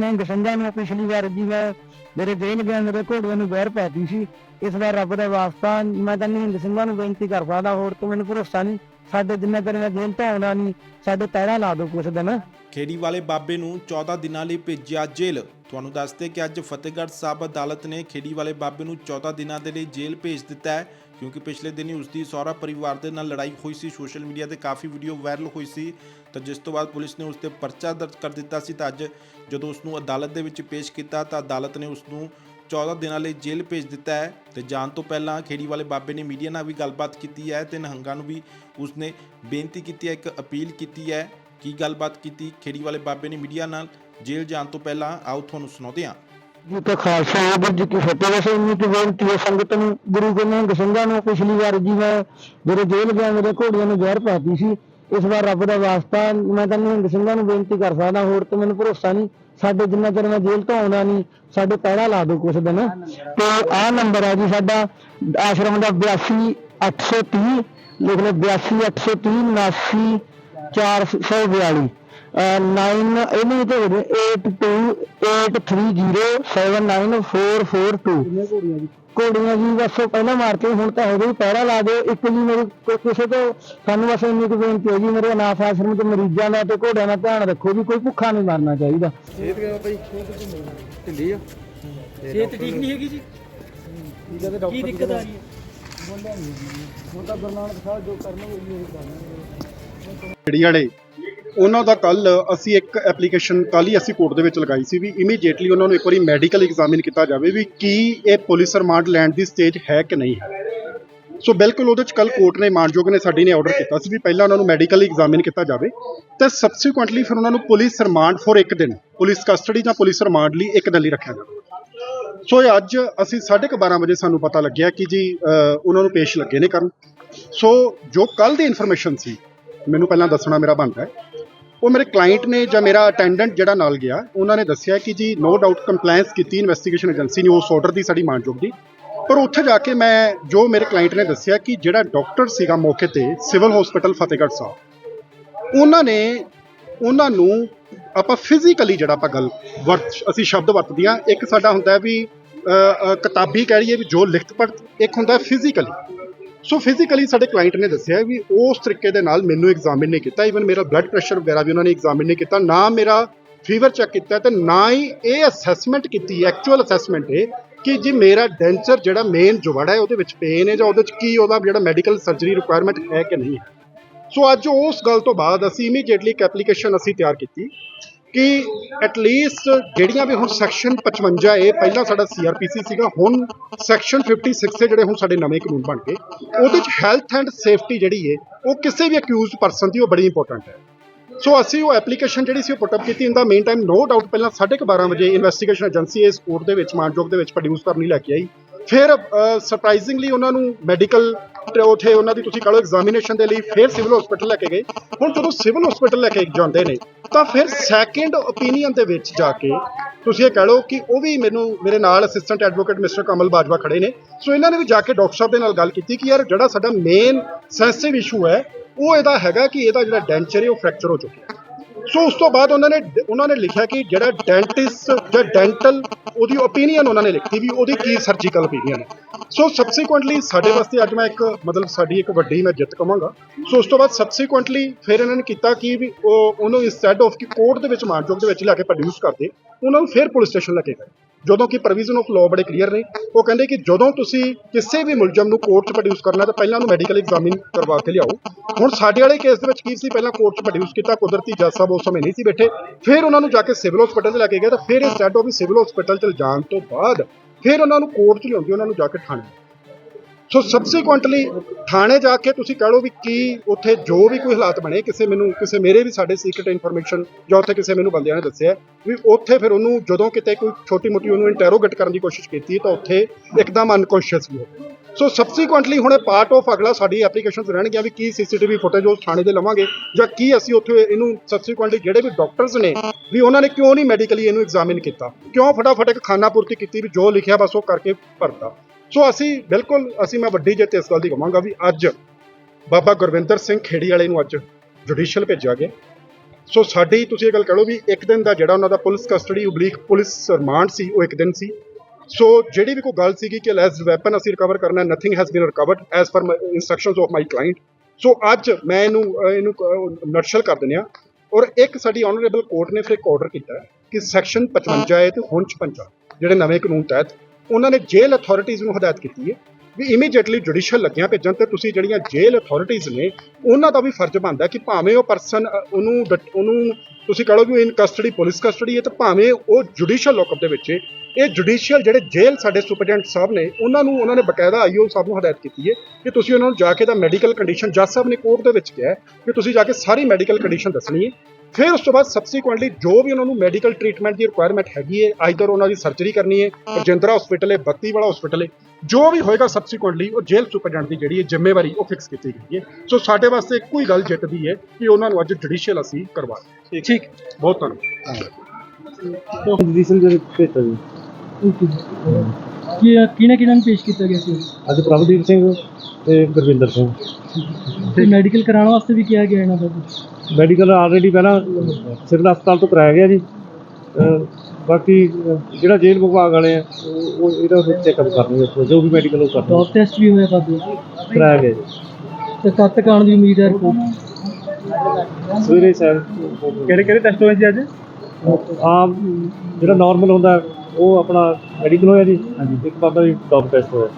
ਨਿਹੰਗ ਸਿੰਘਾਂ ਨੂੰ ਪਿਛਲੀ ਵਾਰ ਜੀ ਮੈਂ ਮੇਰੇ ਦੇਣ ਗਿਆ ਮੇਰੇ ਘੋੜਿਆਂ ਨੂੰ ਵੈਰ ਪੈਤੀ ਸੀ। ਇਸ ਵਾਰ ਰੱਬ ਦਾ ਵਾਸਤਾ, ਮੈਂ ਤਾਂ ਨਿਹੰਗ ਸਿੰਘਾਂ ਨੂੰ ਬੇਨਤੀ ਕਰ ਸਕਦਾ, ਹੋਰ ਤੋਂ ਮੈਨੂੰ ਭਰੋਸਾ ਨਹੀਂ। ਸਾਡੇ ਜਿੰਨਾ ਚਿਰ ਮੈਂ ਜੇਲ੍ਹ ਤੋਂ ਨਹੀਂ, ਸਾਡੇ ਪਹਿਰਾ ਲਾ ਦਿਓ ਕੁਛ ਦਿਨ। ਖੇੜੀ ਵਾਲੇ ਬਾਬੇ ਨੂੰ 14 ਦਿਨਾਂ ਲਈ ਭੇਜਿਆ ਜੇਲ੍ਹ। ਤੁਹਾਨੂੰ ਦੱਸਦੇ ਕਿ ਅੱਜ ਫਤਿਹਗੜ੍ਹ ਸਾਹਿਬ ਅਦਾਲਤ ਨੇ ਖੇੜੀ ਵਾਲੇ ਬਾਬੇ ਨੂੰ 14 ਦਿਨਾਂ ਦੇ ਲਈ ਜੇਲ੍ਹ ਭੇਜ ਦਿੱਤਾ ਹੈ। ਕਿਉਂਕਿ ਪਿਛਲੇ ਦਿਨੀ ਉਸ ਦੀ ਸਹੁਰਾ ਪਰਿਵਾਰ ਦੇ ਨਾਲ ਲੜਾਈ ਹੋਈ ਸੀ, ਸੋਸ਼ਲ ਮੀਡੀਆ ਤੇ ਕਾਫੀ ਵੀਡੀਓ ਵਾਇਰਲ ਹੋਈ ਸੀ। ਤਾਂ ਜਿਸ ਤੋਂ ਬਾਅਦ ਪੁਲਿਸ ਨੇ ਉਸ ਤੇ ਪਰਚਾ ਦਰਜ ਕਰ ਦਿੱਤਾ ਸੀ ਤਾਂ ਅੱਜ ਜਦੋਂ ਉਸ ਨੂੰ ਅਦਾਲਤ ਦੇ ਵਿੱਚ ਪੇਸ਼ ਕੀਤਾ ਤਾਂ ਅਦਾਲਤ ਨੇ ਉਸ ਨੂੰ 14 ਦਿਨਾਂ ਲਈ ਜੇਲ੍ਹ ਭੇਜ ਦਿੱਤਾ ਹੈ। ਤੇ ਜਾਣ ਤੋਂ ਪਹਿਲਾਂ ਖੇੜੀ ਵਾਲੇ ਬਾਬੇ ਨੇ ਮੀਡੀਆ ਨਾਲ ਵੀ ਗੱਲਬਾਤ ਕੀਤੀ ਹੈ ਤੇ ਨਹੰਗਾਂ ਨੂੰ ਵੀ ਉਸਨੇ ਬੇਨਤੀ ਕੀਤੀ ਹੈ, ਇੱਕ ਅਪੀਲ ਕੀਤੀ ਹੈ। ਕੀ ਗੱਲਬਾਤ ਕੀਤੀ? ਖੇੜੀ ਵਾਲੇ ਬਾਬੇ ਨੇ ਮੀਡੀਆ ਨਾਲ ਜੇਲ੍ਹ ਜਾਣ ਤੋਂ ਪਹਿਲਾਂ ਆਓ ਤੁਹਾਨੂੰ ਸੁਣਾਉਂਦੇ ਹਾਂ। ਜੀ ਤੇ ਖਾਲਸਾ ਵਾਹਿਗੁਰੂ ਜੀ ਕੀ ਫਤਿਹ ਵਸੇ ਇੰਨੀ ਕੀ ਬੇਨਤੀ ਹੈ ਸੰਗਤ ਨੂੰ, ਗੁਰੂ ਗੋਬਿੰਦ ਸਿੰਘਾਂ ਨੂੰ ਪਿਛਲੀ ਵਾਰ ਜੀ ਮੈਂ ਮੇਰੇ ਜੇਲ੍ਹ ਗਿਆ, ਮੇਰੇ ਘੋੜੀਆਂ ਨੂੰ ਜ਼ਹਿਰ ਪੈਤੀ ਸੀ। ਇਸ ਵਾਰ ਰੱਬ ਦਾ ਵਾਸਤਾ, ਮੈਂ ਤਾਂ ਨਿਹੰਗ ਸਿੰਘਾਂ ਨੂੰ ਬੇਨਤੀ ਕਰ ਸਕਦਾ, ਹੋਰ ਤੇ ਮੈਨੂੰ ਭਰੋਸਾ ਨਹੀਂ। ਸਾਡੇ ਜਿੰਨਾ ਚਿਰ ਮੈਂ ਜੇਲ੍ਹ ਤੋਂ ਆਉਣਾ ਨਹੀਂ, ਸਾਡੇ ਪਹਿਰਾ ਲਾ ਦਿਓ ਕੁਛ ਦਿਨ। ਤੇ ਆਹ ਨੰਬਰ ਹੈ ਜੀ ਸਾਡਾ, ਆਸ਼ਰਮ ਦਾ 82830 ਲਿਖ ਲਓ 82830 442 ਨਾਈਨ ਇਹਨੂੰ ਤੇ ਹੋ ਗਿਆ 8283079442 ਘੋੜੀਆਂ ਜੀ? ਬਸ ਉਹ ਪਹਿਲਾਂ ਮਾਰ ਕੇ ਹੁਣ ਤਾਂ ਹੀ ਪਹਿਰਾ ਲਾ ਦਿਓ। ਇੱਕ ਜੀ ਮੇਰੀ ਕੋਈ ਕਿਸੇ ਤੋਂ ਸਾਨੂੰ ਬਸ ਇੰਨੀ ਕੁ ਬੇਨਤੀ ਹੈ ਜੀ ਮੇਰੇ ਅਨਾਥ ਆਸ਼ਰਮ ਦੇ ਮਰੀਜ਼ਾਂ ਦਾ ਤੇ ਘੋੜਿਆਂ ਦਾ ਧਿਆਨ ਰੱਖੋ ਵੀ ਕੋਈ ਭੁੱਖਾ ਨਹੀਂ ਮਰਨਾ ਚਾਹੀਦਾ। ਸਿਹਤ ਕਿਵੇਂ ਬਈ? ਢਿੱਲੀ ਆ। ਸਿਹਤ ਠੀਕ ਨਹੀਂ ਹੈਗੀ ਜੀ? ਕੀ ਦਿੱਕਤ ਆ ਰਹੀ ਹੈ? ਹੁਣ ਤਾਂ ਗੁਰੂ ਨਾਨਕ ਸਾਹਿਬ ਜੋ ਕਰਨਗੇ ਉਹ ਕਰਨਗੇ ਜਿਹੜੀ ਵਾਲੇ ਉਹਨਾਂ ਦਾ ਕੱਲ ਅਸੀਂ ਇੱਕ ਐਪਲੀਕੇਸ਼ਨ ਕੱਲ ਹੀ ਅਸੀਂ ਕੋਰਟ ਦੇ ਵਿੱਚ ਲਗਾਈ ਸੀ ਵੀ ਇਮੀਡੀਏਟਲੀ ਉਹਨਾਂ ਨੂੰ ਇੱਕ ਵਾਰੀ ਮੈਡੀਕਲ ਐਗਜ਼ਾਮਿਨ ਕੀਤਾ ਜਾਵੇ ਵੀ ਕੀ ਇਹ ਪੁਲਿਸ ਰਿਮਾਂਡ ਲੈਣ ਦੀ ਸਟੇਜ ਹੈ ਕਿ ਨਹੀਂ ਹੈ। ਸੋ ਬਿਲਕੁਲ ਉਹਦੇ ਚ ਕੱਲ ਕੋਰਟ ਨੇ ਮਾਨਯੋਗ ਨੇ ਸਾਡੀ ਨੇ ਆਰਡਰ ਕੀਤਾ ਸੀ ਵੀ ਪਹਿਲਾਂ ਉਹਨਾਂ ਨੂੰ ਮੈਡੀਕਲ ਐਗਜ਼ਾਮਿਨ ਕੀਤਾ ਜਾਵੇ ਤੇ ਸਬਸੀਕੁਐਂਟਲੀ ਫਿਰ ਉਹਨਾਂ ਨੂੰ ਪੁਲਿਸ ਰਿਮਾਂਡ ਫੋਰ ਇੱਕ ਦਿਨ, ਪੁਲਿਸ ਕਸਟਡੀ ਜਾਂ ਪੁਲਿਸ ਰਿਮਾਂਡ ਲਈ ਇੱਕ ਦਿਨ ਲਈ ਰੱਖਿਆ ਜਾਵੇ। ਸੋ ਇਹ ਅੱਜ ਅਸੀਂ 12:30 ਵਜੇ ਸਾਨੂੰ ਪਤਾ ਲੱਗਿਆ ਕਿ ਜੀ ਉਹਨਾਂ ਨੂੰ ਪੇਸ਼ ਲੱਗੇ ਨੇ ਕਰਨ। ਸੋ ਜੋ ਕੱਲ ਦੀ ਇਨਫੋਰਮੇਸ਼ਨ ਸੀ, ਮੈਨੂੰ ਪਹਿਲਾਂ ਦੱਸਣਾ ਮੇਰਾ ਬਣਦਾ ਹੈ ਉਹ ਮੇਰੇ ਕਲਾਇੰਟ ਨੇ ਜਾਂ ਮੇਰਾ ਅਟੈਂਡੈਂਟ ਜਿਹੜਾ ਨਾਲ ਗਿਆ, ਉਹਨਾਂ ਨੇ ਦੱਸਿਆ ਕਿ ਜੀ ਨੋ ਡਾਊਟ ਕੰਪਲਾਈਂਸ ਕੀਤੀ ਇਨਵੈਸਟੀਗੇਸ਼ਨ ਏਜੰਸੀ ਨੇ ਉਸ ਆਰਡਰ ਦੀ ਸਾਡੀ ਮਾਨਯੋਗ ਦੀ ਪਰ ਉੱਥੇ ਜਾ ਕੇ ਮੈਂ ਜੋ ਮੇਰੇ ਕਲਾਇੰਟ ਨੇ ਦੱਸਿਆ ਕਿ ਜਿਹੜਾ ਡਾਕਟਰ ਸੀਗਾ ਮੌਕੇ ਤੇ ਸਿਵਲ ਹਸਪੀਟਲ ਫਤਿਹਗੜ੍ਹ ਸਾਹਿਬ, ਉਹਨਾਂ ਨੇ, ਉਹਨਾਂ ਨੂੰ ਆਪਾਂ ਫਿਜ਼ੀਕਲੀ ਜਿਹੜਾ ਆਪਾਂ ਗੱਲ ਵਰਤ, ਅਸੀਂ ਸ਼ਬਦ ਵਰਤਦੇ ਹਾਂ, ਇੱਕ ਸਾਡਾ ਹੁੰਦਾ ਵੀ ਕਿਤਾਬੀ ਕਹਿ ਲਈਏ ਵੀ ਜੋ ਲਿਖਤ ਪੜ੍ਹ, ਇੱਕ ਹੁੰਦਾ ਫਿਜ਼ੀਕਲੀ ਸੋ ਫਿਜ਼ੀਕਲੀ ਸਾਡੇ ਕਲਾਇੰਟ ਨੇ ਦੱਸਿਆ ਵੀ ਉਸ ਤਰੀਕੇ ਦੇ ਨਾਲ ਮੈਨੂੰ ਐਗਜ਼ਾਮਿਨ ਨਹੀਂ ਕੀਤਾ। ਇਵਨ ਮੇਰਾ ਬਲੱਡ ਪ੍ਰੈਸ਼ਰ ਵਗੈਰਾ ਵੀ ਉਹਨਾਂ ਨੇ ਐਗਜ਼ਾਮਿਨ ਨਹੀਂ ਕੀਤਾ। ਨਾ ਮੇਰਾ ਫੀਵਰ ਚੈੱਕ ਕੀਤਾ ਤੇ ਨਾ ਹੀ ਇਹ ਅਸੈਸਮੈਂਟ ਕੀਤੀ ਐਕਚੁਅਲ ਅਸੈਸਮੈਂਟ ਹੈ ਕਿ ਜੀ ਮੇਰਾ ਡੈਂਚਰ ਜਿਹੜਾ ਮੇਨ ਜੁਵੜ ਹੈ, ਉਹਦੇ ਵਿੱਚ ਪੇਨ ਹੈ ਜਾਂ ਉਹਦੇ ਵਿੱਚ ਕੀ ਉਹਦਾ ਜਿਹੜਾ ਮੈਡੀਕਲ ਸਰਜਰੀ ਰਿਕੁਆਇਰਮੈਂਟ ਹੈ ਕਿ ਨਹੀਂ ਹੈ। ਸੋ ਅੱਜ ਉਸ ਗੱਲ ਤੋਂ ਬਾਅਦ ਅਸੀਂ ਇਮੀਡੀਏਟਲੀ ਇੱਕ ਐਪਲੀਕੇਸ਼ਨ ਅਸੀਂ ਤਿਆਰ ਕੀਤੀ। ਕਿ ਐਟਲੀਸਟ ਜਿਹੜੀਆਂ ਵੀ ਹੁਣ ਸੈਕਸ਼ਨ 55 ਏ ਪਹਿਲਾਂ ਸਾਡਾ ਸੀਆਰਪੀਸੀ ਸੀਗਾ, ਹੁਣ ਸੈਕਸ਼ਨ 56 ਦੇ ਜਿਹੜੇ ਹੁਣ ਸਾਡੇ ਨਵੇਂ ਕਾਨੂੰਨ ਬਣ ਗਏ, ਉਹਦੇ ਚ ਹੈਲਥ ਐਂਡ ਸੇਫਟੀ ਜਿਹੜੀ ਹੈ ਉਹ ਕਿਸੇ ਵੀ ਅਕਿਊਜ਼ਡ ਪਰਸਨ ਦੀ ਉਹ ਬੜੀ ਇੰਪੋਰਟੈਂਟ ਹੈ। ਸੋ ਅਸੀਂ ਉਹ ਐਪਲੀਕੇਸ਼ਨ ਜਿਹੜੀ ਸੀ ਉਹ ਪੁੱਟ ਅਪ ਕੀਤੀ in the meantime no doubt ਪਹਿਲਾਂ 12:30 ਵਜੇ ਇਨਵੈਸਟੀਗੇਸ਼ਨ ਏਜੰਸੀ ਇਸ ਕੋਰਟ ਦੇ ਵਿੱਚ, ਮਾਨਯੋਗ ਦੇ ਵਿੱਚ ਪ੍ਰੋਡਿਊਸ ਕਰਨੀ ਲੈ ਕੇ ਆਈ। ਫਿਰ ਸਰਪ੍ਰਾਈਜ਼ਿੰਗਲੀ ਉਹਨਾਂ ਨੂੰ ਮੈਡੀਕਲ ਤੇ ਉਥੇ ਉਹਨਾਂ ਦੀ ਤੁਸੀਂ ਕਹ ਲਓ ਐਗਜ਼ਾਮੀਨੇਸ਼ਨ ਦੇ ਲਈ ਫਿਰ ਸਿਵਲ ਹਸਪੀਟਲ ਲੈ ਕੇ ਗਏ। ਹੁਣ ਜਦੋਂ ਸਿਵਲ ਹਸਪੀਟਲ ਲੈ ਕੇ ਜਾਂਦੇ ਨੇ ਤਾਂ ਫਿਰ ਸੈਕਿੰਡ ਓਪੀਨੀਅਨ ਦੇ ਵਿੱਚ ਜਾ ਕੇ ਤੁਸੀਂ ਇਹ ਕਹਿ ਲਓ ਕਿ ਉਹ ਵੀ ਮੈਨੂੰ, ਮੇਰੇ ਨਾਲ assistant advocate mister Kamal Bajwa ਖੜੇ ਨੇ। ਸੋ ਇਹਨਾਂ ਨੇ ਵੀ ਜਾ ਕੇ ਡਾਕਟਰ ਸਾਹਿਬ ਦੇ ਨਾਲ ਗੱਲ ਕੀਤੀ ਕਿ ਯਾਰ ਜਿਹੜਾ ਸਾਡਾ ਮੇਨ ਸੈਂਸਿਟਿਵ ਇਸ਼ੂ ਹੈ, ਉਹ ਇਹਦਾ ਹੈਗਾ ਕਿ ਇਹਦਾ ਜਿਹੜਾ ਡੈਂਚਰ ਹੈ, ਉਹ ਫ੍ਰੈਕਚਰ ਹੋ ਚੁੱਕਿਆ। ਸੋ ਉਸ ਤੋਂ ਬਾਅਦ ਉਹਨਾਂ ਨੇ ਉਹਨਾਂ ਨੇ ਲਿਖਿਆ ਕਿ ਜਿਹੜਾ ਡੈਂਟਿਸਟ ਜਾਂ ਡੈਂਟਲ ਉਹਦੀ ਓਪੀਨੀਅਨ ਉਹਨਾਂ ਨੇ ਲਿਖੀ ਵੀ ਉਹਦੀ ਕੀ ਸਰਜੀਕਲ ਓਪੀਨੀਅਨ ਹੈ। ਸੋ ਸਬਸੀਕੁਐਂਟਲੀ ਸਾਡੇ ਵਾਸਤੇ ਅੱਜ ਮੈਂ ਇੱਕ, ਮਤਲਬ ਸਾਡੀ ਇੱਕ ਵੱਡੀ ਮੈਂ ਜਿੱਤ ਕਵਾਂਗਾ ਸੋ ਉਸ ਤੋਂ ਬਾਅਦ ਸਬਸੀਕੁਐਂਟਲੀ ਫਿਰ ਇਹਨਾਂ ਨੇ ਕੀਤਾ ਕਿ ਵੀ ਉਹ, ਉਹਨੂੰ ਇੰਸਟੈਡ ਆਫ ਕਿ ਕੋਰਟ ਦੇ ਵਿੱਚ ਮਾਨਯੋਗ ਦੇ ਵਿੱਚ ਲਿਆ ਕੇ ਪ੍ਰੋਡਿਊਸ ਕਰਦੇ, ਉਹਨਾਂ ਨੂੰ ਫਿਰ ਪੁਲਿਸ ਸਟੇਸ਼ਨ ਲੈ ਕੇ ਗਏ। ਜਦੋਂ ਕਿ ਪ੍ਰੋਵੀਜ਼ਨ ਆਫ ਲਾਅ ਬੜੇ ਕਲੀਅਰ ਨੇ, ਉਹ ਕਹਿੰਦੇ ਕਿ ਜਦੋਂ ਤੁਸੀਂ ਕਿਸੇ ਵੀ ਮੁਲਜ਼ਮ ਨੂੰ ਕੋਰਟ 'ਚ ਪ੍ਰੋਡਿਊਸ ਕਰਨਾ ਤਾਂ ਪਹਿਲਾਂ ਉਹਨੂੰ ਮੈਡੀਕਲ ਐਗਜ਼ਾਮਿਨ ਕਰਵਾ ਕੇ ਲਿਆਓ। ਹੁਣ ਸਾਡੇ ਵਾਲੇ ਕੇਸ ਦੇ ਵਿੱਚ ਕੀ ਸੀ? ਪਹਿਲਾਂ ਕੋਰਟ 'ਚ ਪ੍ਰੋਡਿਊਸ ਕੀਤਾ, ਕੁਦਰਤੀ ਜੱਜ ਸਾਹਿਬ ਉਸ ਸਮੇਂ ਨਹੀਂ ਸੀ ਬੈਠੇ। ਫਿਰ ਉਹਨਾਂ ਨੂੰ ਜਾ ਕੇ ਸਿਵਲ ਹਸਪੀਟਲ 'ਚ ਲੈ ਕੇ ਗਏ ਤਾਂ ਫਿਰ ਇੰਸਟੈਡ ਆਫ ਵੀ ਸਿਵਲ ਹਸਪੀਟਲ 'ਚ ਜਾਣ ਤੋਂ ਬਾਅਦ ਫਿਰ ਉਹਨਾਂ ਨੂੰ ਕੋਰਟ 'ਚ ਲਿਆਉਂਦੀ, ਉਹਨਾਂ ਨੂੰ ਜਾ ਕੇ ਥਾਣੇ ਸੋ ਸਬਸੀਕੁਐਂਟਲੀ ਥਾਣੇ ਜਾ ਕੇ ਤੁਸੀਂ ਕਹ ਲਓ ਵੀ ਕੀ ਉੱਥੇ ਜੋ ਵੀ ਕੋਈ ਹਾਲਾਤ ਬਣੇ, ਕਿਸੇ ਮੈਨੂੰ, ਕਿਸੇ ਮੇਰੇ ਵੀ ਸਾਡੇ ਸੀਕ੍ਰੀਟ ਇਨਫੋਰਮੇਸ਼ਨ ਜਾਂ ਉੱਥੇ ਕਿਸੇ ਮੈਨੂੰ ਬੰਦਿਆਂ ਨੇ ਦੱਸਿਆ ਵੀ ਉੱਥੇ ਫਿਰ ਉਹਨੂੰ ਜਦੋਂ ਕਿਤੇ ਕੋਈ ਛੋਟੀ ਮੋਟੀ ਉਹਨੂੰ ਇੰਟਰੋਗੇਟ ਕਰਨ ਦੀ ਕੋਸ਼ਿਸ਼ ਕੀਤੀ ਤਾਂ ਉੱਥੇ ਇੱਕਦਮ ਅਨਕੌਂਸ਼ੀਅਸ ਵੀ ਹੋ ਗਿਆ ਸੋ ਸਬਸੀਕੁਐਂਟਲੀ ਹੁਣ ਇਹ ਪਾਰਟ ਆਫ ਅਗਲਾ ਸਾਡੀ ਐਪਲੀਕੇਸ਼ਨਸ ਰਹਿਣਗੀਆਂ ਵੀ ਕੀ ਸੀਸੀਟੀਵੀ ਫੁਟੇਜ ਉਸ ਥਾਣੇ ਦੇ ਲਵਾਂਗੇ ਜਾਂ ਕੀ ਅਸੀਂ ਉੱਥੇ ਇਹਨੂੰ ਸਬਸੀਕੁਐਂਟਲੀ ਜਿਹੜੇ ਵੀ ਡਾਕਟਰਸ ਨੇ ਵੀ ਉਹਨਾਂ ਨੇ ਕਿਉਂ ਨਹੀਂ ਮੈਡੀਕਲੀ ਇਹਨੂੰ ਐਗਜ਼ਾਮਿਨ ਕੀਤਾ, ਕਿਉਂ ਫਟਾਫਟ ਇੱਕ ਖਾਨਾਪੂਰਤੀ ਕੀਤੀ ਵੀ ਜੋ ਲਿਖਿਆ ਬਸ ਉਹ ਕਰਕੇ ਭਰਤਾ। ਸੋ ਅਸੀਂ ਬਿਲਕੁਲ ਅਸੀਂ ਮੈਂ ਵੱਡੀ ਜਿੱਤ ਇਸ ਗੱਲ ਦੀ ਕਵਾਂਗਾ ਵੀ ਅੱਜ ਬਾਬਾ ਗੁਰਵਿੰਦਰ ਸਿੰਘ ਖੇੜੀ ਵਾਲੇ ਨੂੰ ਅੱਜ ਜੁਡੀਸ਼ੀਅਲ ਭੇਜਿਆ ਗਿਆ। ਸੋ ਸਾਡੀ ਤੁਸੀਂ ਇਹ ਗੱਲ ਕਹ ਵੀ ਇੱਕ ਦਿਨ ਦਾ ਜਿਹੜਾ ਉਹਨਾਂ ਦਾ police custody oblique police remand ਸੀ ਉਹ ਇੱਕ ਦਿਨ ਸੀ। ਸੋ ਜਿਹੜੀ ਵੀ ਕੋਈ ਗੱਲ ਸੀਗੀ ਕਿ ਲੈਸ ਵੈਪਨ ਅਸੀਂ ਰਿਕਵਰ ਕਰਨਾ nothing has been recovered as per instructions of my client so ਅੱਜ ਮੈਂ ਇਹਨੂੰ ਇਹਨੂੰ ਨਰਸ਼ਲ ਕਰ ਦਿੰਦੇ ਹਾਂ। ਔਰ ਇੱਕ ਸਾਡੀ ਆਨਰੇਬਲ ਕੋਰਟ ਨੇ ਫਿਰ ਇੱਕ ਆਰਡਰ ਕੀਤਾ ਕਿ ਸੈਕਸ਼ਨ 55 ਹੈ। ਤੇ ਹੁਣ 56 ਜਿਹੜੇ ਨਵੇਂ ਕਾਨੂੰਨ ਤਹਿਤ ਉਹਨਾਂ ਨੇ ਜੇਲ੍ਹ ਅਥਾਰਟੀਜ਼ ਨੂੰ ਹਦਾਇਤ ਕੀਤੀ ਹੈ ਵੀ ਇਮੀਡੀਏਟਲੀ ਜੁਡੀਸ਼ੀਅਲ ਲੱਗਿਆ ਭੇਜਣ ਤੇ ਤੁਸੀਂ ਜਿਹੜੀਆਂ ਜੇਲ੍ਹ ਅਥਾਰਟੀਜ਼ ਨੇ, ਉਹਨਾਂ ਦਾ ਵੀ ਫਰਜ਼ ਬਣਦਾ ਕਿ ਭਾਵੇਂ ਉਹ ਪਰਸਨ ਉਹਨੂੰ ਡਟ- ਉਹਨੂੰ ਤੁਸੀਂ ਕਹ ਲਓ ਕਿ ਇਨ ਕਸਟਡੀ ਪੁਲਿਸ ਕਸਟਡੀ ਹੈ ਤੇ ਭਾਵੇਂ ਉਹ ਜੁਡੀਸ਼ੀਅਲ ਲੋਕਅਪ ਦੇ ਵਿੱਚ ਇਹ ਜੁਡੀਸ਼ੀਅਲ ਜਿਹੜੇ ਜੇਲ੍ਹ ਸਾਡੇ ਸੁਪਰਡੈਂਟ ਸਾਹਿਬ ਨੇ, ਉਹਨਾਂ ਨੂੰ, ਉਹਨਾਂ ਨੇ ਬਕਾਇਦਾ ਆਈਓ ਸਾਹਿਬ ਨੂੰ ਹਦਾਇਤ ਕੀਤੀ ਹੈ ਕਿ ਤੁਸੀਂ ਉਹਨਾਂ ਨੂੰ ਜਾ ਕੇ ਦਾ ਮੈਡੀਕਲ ਕੰਡੀਸ਼ਨ ਜੱਜ ਸਾਹਿਬ ਨੇ ਕੋਰਟ ਦੇ ਵਿੱਚ ਕਿਹਾ ਕਿ ਤੁਸੀਂ ਜਾ ਕੇ ਸਾਰੀ ਮੈਡੀਕਲ ਕੰਡੀਸ਼ਨ ਦੱਸਣੀ ਹੈ ਫਿਰ ਉਸ ਤੋਂ ਬਾਅਦ ਸਬਸੀਕੁਐਂਟਲੀ ਜੋ ਵੀ ਉਹਨਾਂ ਨੂੰ ਮੈਡੀਕਲ ਟ੍ਰੀਟਮੈਂਟ ਦੀ ਰਿਕੁਆਇਰਮੈਂਟ ਹੈਗੀ ਹੈ ਆਈਦਰ ਉਹਨਾਂ ਦੀ ਸਰਜਰੀ ਕਰਨੀ ਹੈ ਰਜਿੰਦਰਾ ਹਸਪੀਟਲ ਹੈ ਬੱਤੀ ਵਾਲਾ ਹਸਪੀਟਲ ਹੈ ਜੋ ਵੀ ਹੋਏਗਾ ਸਬਸੀਕੁਐਂਟਲੀ ਉਹ ਜੇਲ੍ਹ ਸੁਪਰਡੈਂਟ ਦੀ ਜਿਹੜੀ ਹੈ ਜ਼ਿੰਮੇਵਾਰੀ ਉਹ ਫਿਕਸ ਕੀਤੀ ਗਈ ਹੈ। ਸੋ ਸਾਡੇ ਵਾਸਤੇ ਇੱਕੋ ਹੀ ਗੱਲ ਜਿੱਤਦੀ ਹੈ ਕਿ ਉਹਨਾਂ ਨੂੰ ਅੱਜ ਜੁਡੀਸ਼ੀਅਲ ਅਸੀਂ ਕਰਵਾ ਦਿੱਤਾ। ਠੀਕ ਬਹੁਤ ਧੰਨਵਾਦ। ਜੁਡੀਸ਼ੀਅਲ ਜਿਹੜੇ ਭੇਜਤਾ ਜੀ। ਕੀ ਕਿਹਨਾਂ ਕਿਹਨਾਂ ਨੂੰ ਪੇਸ਼ ਕੀਤਾ ਗਿਆ ਸੀ? ਅੱਜ ਪ੍ਰਭਦੀਪ ਸਿੰਘ ਤੇ ਗੁਰਵਿੰਦਰ ਸਿੰਘ। ਤੇ ਮੈਡੀਕਲ ਕਰਾਉਣ ਵਾਸਤੇ ਵੀ ਕਿਹਾ ਗਿਆ ਇਹਨਾਂ ਦਾ ਮੈਡੀਕਲ ਆਲਰੇਡੀ ਪਹਿਲਾਂ ਸਿਵਲ ਹਸਪਤਾਲ ਤੋਂ ਕਰਾਇਆ ਗਿਆ ਜੀ। ਅਹ ਬਾਕੀ ਅਹ ਜਿਹੜਾ ਜੇਲ੍ਹ ਵਿਭਾਗ ਵਾਲੇ ਆ ਉਹ ਉਹ ਇਹਦਾ ਚੈੱਕਅਪ ਕਰਨਗੇ ਉੱਥੋਂ ਜੋ ਵੀ ਮੈਡੀਕਲ ਉਹ ਕਰਨਗੇ ਡੋਪ ਟੈਸਟ ਵੀ ਹੋਇਆ ਬਾਬੂ ਕਰਾਇਆ ਗਿਆ ਜੀ। ਤੇ ਕਦ ਤੱਕ ਆਉਣ ਦੀ ਉਮੀਦ ਹੈ ਰਿਪੋਰਟ ਸਵੇਰੇ ਸੈਰ। ਕਿਹੜੇ ਕਿਹੜੇ ਟੈਸਟ ਹੋਏ ਸੀ ਅੱਜ? ਆਮ ਜਿਹੜਾ ਨਾਰਮਲ ਹੁੰਦਾ ਉਹ ਆਪਣਾ ਮੈਡੀਕਲ ਹੋਇਆ ਜੀ। ਇੱਕ ਬਾਬਾ ਜੀ ਡੌਪ ਟੈਸਟ ਹੋਇਆ।